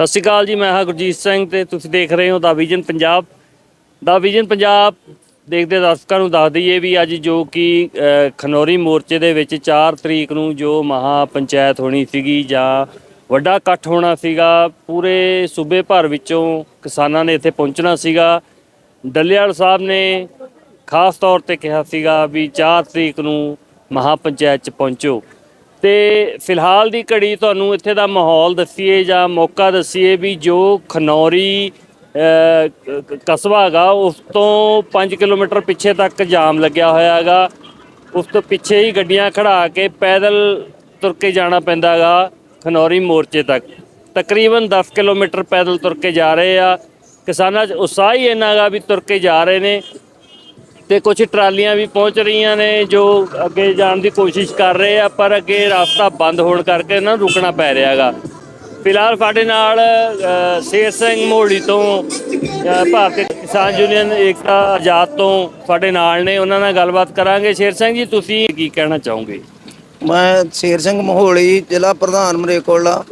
ਸਤਿ ਸ਼੍ਰੀ ਅਕਾਲ ਜੀ, ਮੈਂ ਹਾਂ ਗੁਰਜੀਤ ਸਿੰਘ ਤੇ ਤੁਸੀਂ ਦੇਖ ਰਹੇ ਹੋ ਦਾ ਵਿਜ਼ਨ ਪੰਜਾਬ। ਦਾ ਵਿਜ਼ਨ ਪੰਜਾਬ ਦੇਖਦੇ ਦਰਸ਼ਕਾਂ ਨੂੰ ਦੱਸ ਦਈਏ ਵੀ ਅੱਜ ਜੋ ਕਿ ਖਨੌਰੀ ਮੋਰਚੇ ਦੇ ਵਿੱਚ 4 ਤਰੀਕ ਨੂੰ ਜੋ ਮਹਾ ਪੰਚਾਇਤ ਹੋਣੀ ਸੀਗੀ ਜਾਂ ਵੱਡਾ ਇਕੱਠ ਹੋਣਾ ਸੀਗਾ, ਪੂਰੇ ਸੂਬੇ ਭਰ ਵਿੱਚੋਂ ਕਿਸਾਨਾਂ ਨੇ ਇੱਥੇ ਪਹੁੰਚਣਾ ਸੀਗਾ। ਡੱਲੇਵਾਲ ਸਾਹਿਬ ਨੇ ਖਾਸ ਤੌਰ ਤੇ ਕਿਹਾ ਸੀਗਾ ਵੀ 4 ਤਰੀਕ ਨੂੰ ਮਹਾ ਪੰਚਾਇਤ ਚ ਪਹੁੰਚੋ। ਤੇ ਫਿਲਹਾਲ ਦੀ ਘੜੀ ਤੁਹਾਨੂੰ ਇੱਥੇ ਦਾ ਮਾਹੌਲ ਦੱਸੀਏ ਜਾਂ ਮੌਕਾ ਦੱਸੀਏ ਵੀ ਜੋ ਖਨੌਰੀ ਕਸਬਾ ਹੈਗਾ, ਉਸ ਤੋਂ 5 ਕਿਲੋਮੀਟਰ ਪਿੱਛੇ ਤੱਕ ਜਾਮ ਲੱਗਿਆ ਹੋਇਆ ਹੈਗਾ। ਉਸ ਤੋਂ ਪਿੱਛੇ ਹੀ ਗੱਡੀਆਂ ਖੜਾ ਕੇ ਪੈਦਲ ਤੁਰ ਕੇ ਜਾਣਾ ਪੈਂਦਾ ਹੈਗਾ ਖਨੌਰੀ ਮੋਰਚੇ ਤੱਕ। ਤਕਰੀਬਨ 10 ਕਿਲੋਮੀਟਰ ਪੈਦਲ ਤੁਰ ਕੇ ਜਾ ਰਹੇ ਆ। ਕਿਸਾਨਾਂ 'ਚ ਉਤਸ਼ਾਹ ਹੀ ਇੰਨਾ ਗਾ ਵੀ ਤੁਰ ਕੇ ਜਾ ਰਹੇ ਨੇ। ਤੇ ਕੁਝ ਟਰਾਲੀਆਂ ਵੀ ਪਹੁੰਚ ਰਹੀਆਂ ਨੇ ਜੋ ਅੱਗੇ ਜਾਣ ਦੀ ਕੋਸ਼ਿਸ਼ ਕਰ ਰਹੇ ਆ, ਪਰ ਅੱਗੇ ਰਸਤਾ ਬੰਦ ਹੋਣ ਕਰਕੇ ਇਹਨਾਂ ਨੂੰ ਰੁਕਣਾ ਪੈ ਰਿਹਾ ਹੈਗਾ ਫਿਲਹਾਲ ਸਾਡੇ ਨਾਲ ਸ਼ੇਰ ਸਿੰਘ ਮੋੜੀ ਤੋਂ ਭਾਰਤੀ ਕਿਸਾਨ ਯੂਨੀਅਨ ਏਕਤਾ ਆਜ਼ਾਦ ਤੋਂ ਸਾਡੇ ਨਾਲ ਨੇ, ਉਹਨਾਂ ਨਾਲ ਗੱਲਬਾਤ ਕਰਾਂਗੇ। ਸ਼ੇਰ ਸਿੰਘ ਜੀ, ਤੁਸੀਂ ਕੀ ਕਹਿਣਾ ਚਾਹੋਗੇ? ਮੈਂ ਸ਼ੇਰ ਸਿੰਘ ਮਹੋਲੀ, ਜ਼ਿਲ੍ਹਾ ਪ੍ਰਧਾਨ ਮਰੇਕੋਲਾ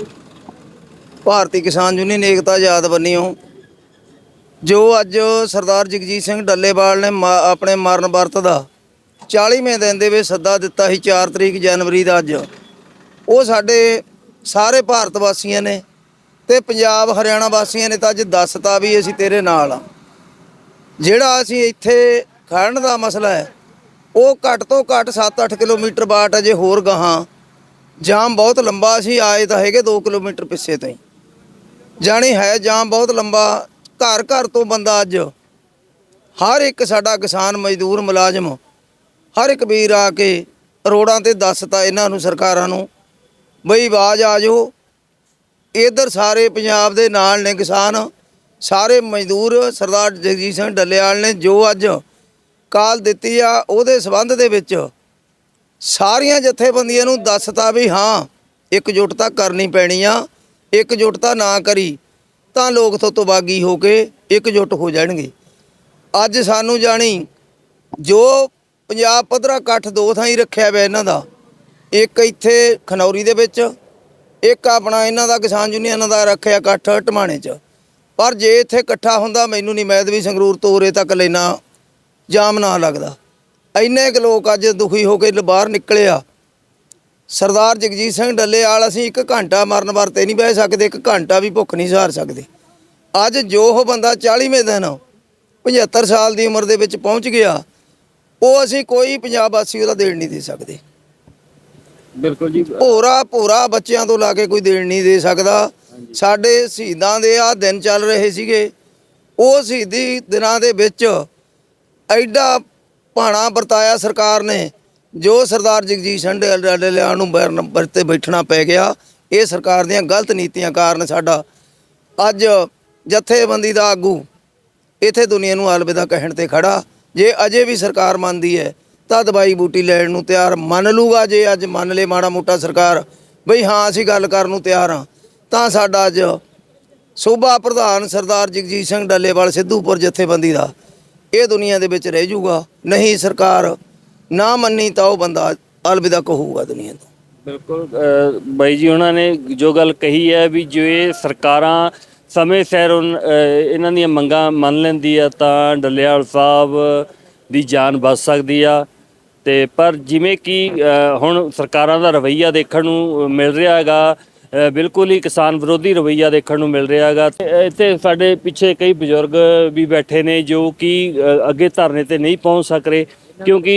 ਭਾਰਤੀ ਕਿਸਾਨ ਯੂਨੀਅਨ ਏਕਤਾ ਆਜ਼ਾਦ ਬੰਨਿਓ। ਜੋ ਅੱਜ ਸਰਦਾਰ ਜਗਜੀਤ ਸਿੰਘ ਡੱਲੇਵਾਲ ਨੇ ਮਾ- ਆਪਣੇ ਮਰਨ ਵਰਤ ਦਾ 40ਵੇਂ ਦਿਨ ਦੇ ਵਿੱਚ ਸੱਦਾ ਦਿੱਤਾ ਸੀ 4 ਤਰੀਕ ਜਨਵਰੀ ਦਾ ਅੱਜ। ਉਹ ਸਾਡੇ ਸਾਰੇ ਭਾਰਤ ਵਾਸੀਆਂ ਨੇ ਤੇ ਪੰਜਾਬ ਹਰਿਆਣਾ ਵਾਸੀਆਂ ਨੇ ਤਾਂ ਅੱਜ ਦੱਸਤਾ ਵੀ ਅਸੀਂ ਤੇਰੇ ਨਾਲ ਆ। ਜਿਹੜਾ ਅਸੀਂ ਇੱਥੇ ਖੜਨ ਦਾ ਮਸਲਾ ਹੈ, ਉਹ ਘੱਟ ਤੋਂ ਘੱਟ 7-8 ਕਿਲੋਮੀਟਰ ਬਾਟ ਅਜੇ ਹੋਰ ਗਾਹਾਂ। ਜਾਮ ਬਹੁਤ ਲੰਬਾ ਸੀ, ਆਏ ਤਾਂ ਹੈਗੇ 2 ਕਿਲੋਮੀਟਰ ਪਿੱਛੇ ਤੋਂ ਜਾਣੀ ਹੈ ਜਾਮ ਬਹੁਤ ਲੰਬਾ ਘਰ ਘਰ ਤੋਂ ਬੰਦਾ ਅੱਜ। ਹਰ ਇੱਕ ਸਾਡਾ ਕਿਸਾਨ ਮਜ਼ਦੂਰ ਮੁਲਾਜ਼ਮ, ਹਰ ਇੱਕ ਵੀਰ ਆ ਕੇ ਰੋਡਾਂ ਤੇ ਦੱਸਤਾ ਇਹਨਾਂ ਨੂੰ, ਸਰਕਾਰਾਂ ਨੂੰ, ਬਈ ਆਵਾਜ਼ ਆ ਜਾਓ। ਇਧਰ ਸਾਰੇ ਪੰਜਾਬ ਦੇ ਨਾਲ ਨੇ ਕਿਸਾਨ, ਸਾਰੇ ਮਜ਼ਦੂਰ, ਸਰਦਾਰ ਜਗਜੀਤ ਸਿੰਘ ਡੱਲੇਵਾਲ ਨੇ ਜੋ ਅੱਜ ਕਾਲ ਦਿੱਤੀ ਆ, ਉਹਦੇ ਸਬੰਧ ਦੇ ਵਿੱਚ ਸਾਰੀਆਂ ਜਥੇਬੰਦੀਆਂ ਨੂੰ ਦੱਸਤਾ ਵੀ ਹਾਂ ਇਕਜੁੱਟਤਾ ਕਰਨੀ ਪੈਣੀ ਆ ਇਕਜੁੱਟਤਾ ਨਾ ਕਰੀ। ਤਾਂ ਲੋਕ ਤੋਂ ਬਾਗੀ ਹੋ ਕੇ ਇਕਜੁੱਟ ਹੋ ਜਾਣਗੇ। ਅੱਜ ਸਾਨੂੰ ਜਾਣੀ ਜੋ ਪੰਜਾਬ ਪੱਧਰਾ ਇਕੱਠ ਦੋ ਥਾਂ ਹੀ ਰੱਖਿਆ ਹੋਇਆ ਇਹਨਾਂ ਦਾ, ਇੱਕ ਇੱਥੇ ਖਨੌਰੀ ਦੇ ਵਿੱਚ, ਇੱਕ ਆਪਣਾ ਇਹਨਾਂ ਦਾ ਕਿਸਾਨ ਯੂਨੀਅਨ ਦਾ ਰੱਖਿਆ ਇਕੱਠ ਟਮਾਣੇ 'ਚ। ਪਰ ਜੇ ਇੱਥੇ ਇਕੱਠਾ ਹੁੰਦਾ ਮੈਨੂੰ ਨਹੀਂ ਮੈਦ ਵੀ ਸੰਗਰੂਰ ਤੋਂ ਉਰੇ ਤੱਕ ਲੈਣਾ ਜਾਮ ਨਾ ਲੱਗਦਾ। ਇੰਨੇ ਕੁ ਲੋਕ ਅੱਜ ਦੁਖੀ ਹੋ ਕੇ ਬਾਹਰ ਨਿਕਲੇ ਆ। ਸਰਦਾਰ ਜਗਜੀਤ ਸਿੰਘ ਡੱਲੇਵਾਲ ਅਸੀਂ ਇੱਕ ਘੰਟਾ ਮਰਨ ਵਰਤੇ ਨਹੀਂ ਬਹਿ ਸਕਦੇ ਇੱਕ ਘੰਟਾ ਵੀ ਭੁੱਖ ਨਹੀਂ ਸਹਾਰ ਸਕਦੇ। ਅੱਜ ਜੋ ਉਹ ਬੰਦਾ 40ਵੇਂ ਦਿਨ 75 ਸਾਲ ਦੀ ਉਮਰ ਦੇ ਵਿੱਚ ਪਹੁੰਚ ਗਿਆ ਉਹ ਅਸੀਂ ਕੋਈ ਪੰਜਾਬ ਵਾਸੀ ਉਹਦਾ ਦੇਣ ਨਹੀਂ ਦੇ ਸਕਦੇ। ਬਿਲਕੁਲ ਜੀ। ਭੋਰਾ ਭੋਰਾ ਬੱਚਿਆਂ ਤੋਂ ਲਾ ਕੇ ਕੋਈ ਦੇਣ ਨਹੀਂ ਦੇ ਸਕਦਾ। ਸਾਡੇ ਸ਼ਹੀਦਾਂ ਦੇ ਆ ਦਿਨ ਚੱਲ ਰਹੇ ਸੀਗੇ ਉਹ ਸ਼ਹੀਦੀ ਦਿਨਾਂ ਦੇ ਵਿੱਚ ਐਡਾ ਭਾਣਾ ਵਰਤਾਇਆ ਸਰਕਾਰ ਨੇ ਜੋ ਸਰਦਾਰ ਜਗਜੀਤ ਸਿੰਘ ਡੱਲੇਵਾਲ ਨੂੰ ਬੈਰ ਨੰਬਰ ਤੇ ਬੈਠਣਾ ਪੈ ਗਿਆ, ਇਹ ਸਰਕਾਰ ਦੀਆਂ ਗਲਤ ਨੀਤੀਆਂ ਕਾਰਨ ਸਾਡਾ ਅੱਜ ਜਥੇਬੰਦੀ ਦਾ ਆਗੂ ਇਥੇ ਦੁਨੀਆ ਨੂੰ ਅਲਵਿਦਾ ਕਹਿਣ ਤੇ ਖੜਾ। ਜੇ ਅਜੇ ਵੀ ਸਰਕਾਰ ਮੰਨਦੀ ਹੈ, ਤਾਂ ਦਵਾਈ ਬੂਟੀ ਲੈਣ ਨੂੰ ਤਿਆਰ ਮੰਨ ਲੂਗਾ। ਜੇ ਅੱਜ ਮੰਨ ਲੇ ਮਾੜਾ ਮੋਟਾ ਸਰਕਾਰ, ਬਈ ਹਾਂ, ਅਸੀਂ ਗੱਲ ਕਰਨ ਨੂੰ ਤਿਆਰ ਹਾਂ, ਤਾਂ ਸਾਡਾ ਅੱਜ ਸੂਬਾ ਪ੍ਰਧਾਨ ਸਰਦਾਰ ਜਗਜੀਤ ਸਿੰਘ ਡੱਲੇਵਾਲ ਸਿੱਧੂਪੁਰ ਜਥੇਬੰਦੀ ਦਾ ਇਹ ਦੁਨੀਆ ਦੇ ਵਿੱਚ ਰਹਿ ਜਾਊਗਾ ਨਹੀਂ ਸਰਕਾਰ ਨਾ ਮੰਨੀ ਤਾਂ ਉਹ ਬੰਦਾ ਅਲਵਿਦਾ ਕਹੂਗਾ ਦੁਨੀਆ ਤੋਂ। ਬਿਲਕੁਲ ਅ, ਬਾਈ ਜੀ ਉਹਨਾਂ ਨੇ ਜੋ ਗੱਲ ਕਹੀ ਹੈ ਵੀ ਜੇ ਸਰਕਾਰਾਂ ਸਮੇਂ ਸਿਰ ਉਨ- ਅ, ਇਹਨਾਂ ਦੀਆਂ ਮੰਗਾਂ ਮੰਨ ਲੈਂਦੀ ਆ ਤਾਂ ਡੱਲੇਵਾਲ ਸਾਹਿਬ ਦੀ ਜਾਨ ਬਚ ਸਕਦੀ ਆ। ਤੇ ਪਰ ਜਿਵੇਂ ਕਿ ਅ, ਹੁਣ ਸਰਕਾਰਾਂ ਦਾ ਰਵੱਈਆ ਦੇਖਣ ਨੂੰ ਮਿਲ ਰਿਹਾ ਹੈਗਾ ਬਿਲਕੁਲ ਹੀ ਕਿਸਾਨ ਵਿਰੋਧੀ ਰਵੱਈਆ ਦੇਖਣ ਨੂੰ ਮਿਲ ਰਿਹਾ ਹੈਗਾ। ਤੇ ਇੱਥੇ ਸਾਡੇ ਪਿੱਛੇ ਕਈ ਬਜ਼ੁਰਗ ਵੀ ਬੈਠੇ ਨੇ ਜੋ ਕਿ ਅੱਗੇ ਧਰਨੇ ਤੇ ਨਹੀਂ ਪਹੁੰਚ ਸਕ ਰਹੇ ਕਿਉਂਕਿ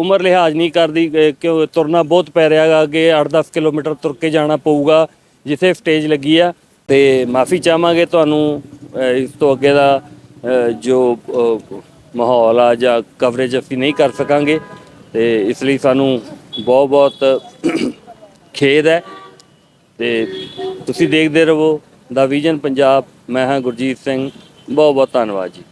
ਉਮਰ ਲਿਹਾਜ਼ ਨਹੀਂ ਕਰਦੀ ਅ, ਕਿਉਂ ਤੁਰਨਾ ਬਹੁਤ ਪੈ ਰਿਹਾ ਹੈਗਾ। ਅੱਗੇ 8-10 ਕਿਲੋਮੀਟਰ ਤੁਰ ਕੇ ਜਾਣਾ ਪਊਗਾ ਜਿੱਥੇ ਸਟੇਜ ਲੱਗੀ ਆ। ਤੇ ਮਾਫੀ ਚਾਹਾਂਗੇ ਤੁਹਾਨੂੰ ਇਸ ਤੋਂ ਅੱਗੇ ਦਾ ਜੋ ਮਾਹੌਲ ਆ ਜਾਂ ਕਵਰੇਜ ਅਸੀਂ ਨਹੀਂ ਕਰ ਸਕਾਂਗੇ। ਤੇ ਇਸ ਲਈ ਸਾਨੂੰ ਬਹੁਤ ਬਹੁਤ ਖੇਦ ਹੈ। ਤੇ ਤੁਸੀਂ ਦੇਖਦੇ ਰਹੋ ਦਾ ਵਿਜ਼ਨ ਪੰਜਾਬ। ਮੈਂ ਹਾਂ ਗੁਰਜੀਤ ਸਿੰਘ। ਬਹੁਤ ਬਹੁਤ ਧੰਨਵਾਦ ਜੀ।